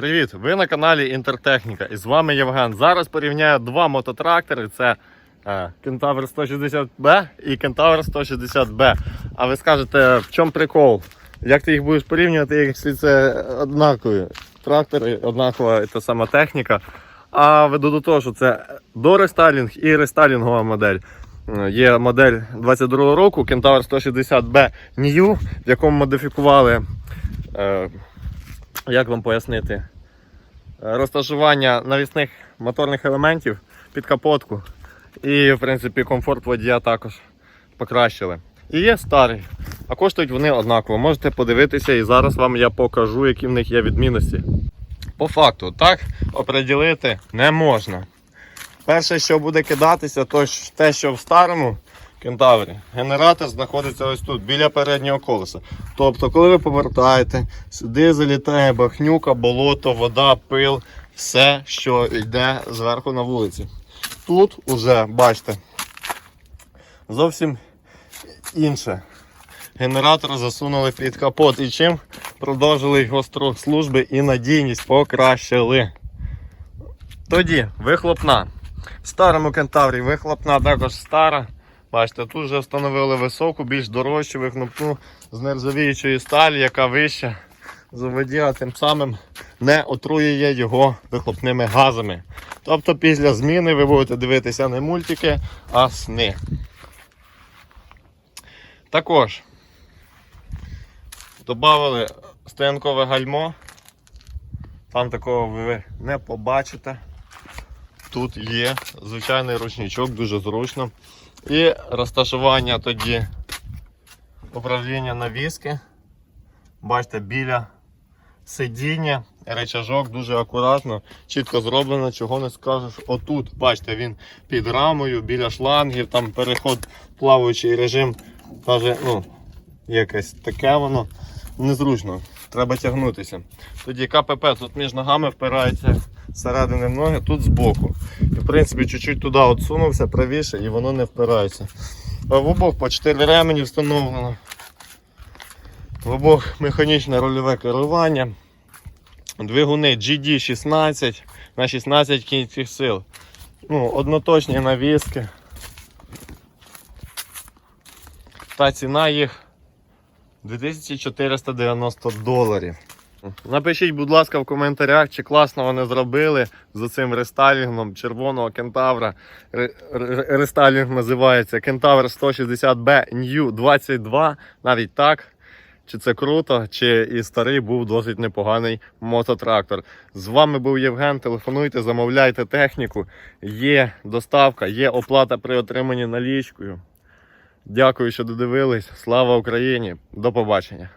Привіт! Ви на каналі Інтертехніка і з вами Євген. Зараз порівняю два мототрактори: це е, Кентавр 160B і Кентавр 160B. А ви скажете, в чому прикол? Як ти їх будеш порівнювати, якщо це однакові трактори, однакова та сама техніка. А веду до того, що це дорестайлінг і рестайлінгова модель. Е, Є модель 22 року Кентавр 160B New, в якому модифікували. Як вам пояснити? Е, Розташування навісних моторних елементів під капотку. І, в принципі, комфорт водія також покращили. І є старий, а коштують вони однаково. Можете подивитися, і зараз вам я покажу, які в них є відмінності. По факту, так оприділити не можна. Перше, що буде кидатися, то те, що в старому кентаврі, генератор знаходиться ось тут, біля переднього колеса. Тобто, коли ви повертаєте, сюди залітає бахнюка, болото, вода, пил, все, що йде зверху на вулиці. Тут уже, бачите, зовсім інше. Генератор засунули під капот і чим продовжили його строк служби і надійність покращили. Тоді вихлопна. В старому кентаврі вихлопна також стара. Бачите, тут вже встановили високу, більш дорожчу вихлопну з нержавіючої сталі, яка вища за водія, тим самим не отруює його вихлопними газами. Тобто після зміни ви будете дивитися не мультики, а сни. Також додали стоянкове гальмо. Там такого ви не побачите. Тут є звичайний ручничок, дуже зручно. І розташування тоді управління навіски. Бачите, біля сидіння, речажок дуже акуратно, чітко зроблено, чого не скажеш. Отут, бачите, він під рамою, біля шлангів, там переход плаваючий режим. Каже, ну, якесь таке воно незручно. Треба тягнутися. Тоді КПП тут між ногами впирається зсередини в ноги, тут збоку. І в принципі чуть-чуть туди отсунувся правіше і воно не впирається. А в обох по 4 ремені встановлено. В обох механічне рольове керування. Двигуни GD16 на 16 кінських сил. Ну, одноточні навіски. Та ціна їх 2490 доларів. Напишіть, будь ласка, в коментарях, чи класно вони зробили з цим рестайлінгом червоного кентавра. Ре- ре- Рестайлінг називається Кентавр 160B New 22. Навіть так. Чи це круто, чи і старий був досить непоганий мототрактор. З вами був Євген. Телефонуйте, замовляйте техніку. Є доставка, є оплата при отриманні налічкою. Дякую, що додивились. Слава Україні! До побачення!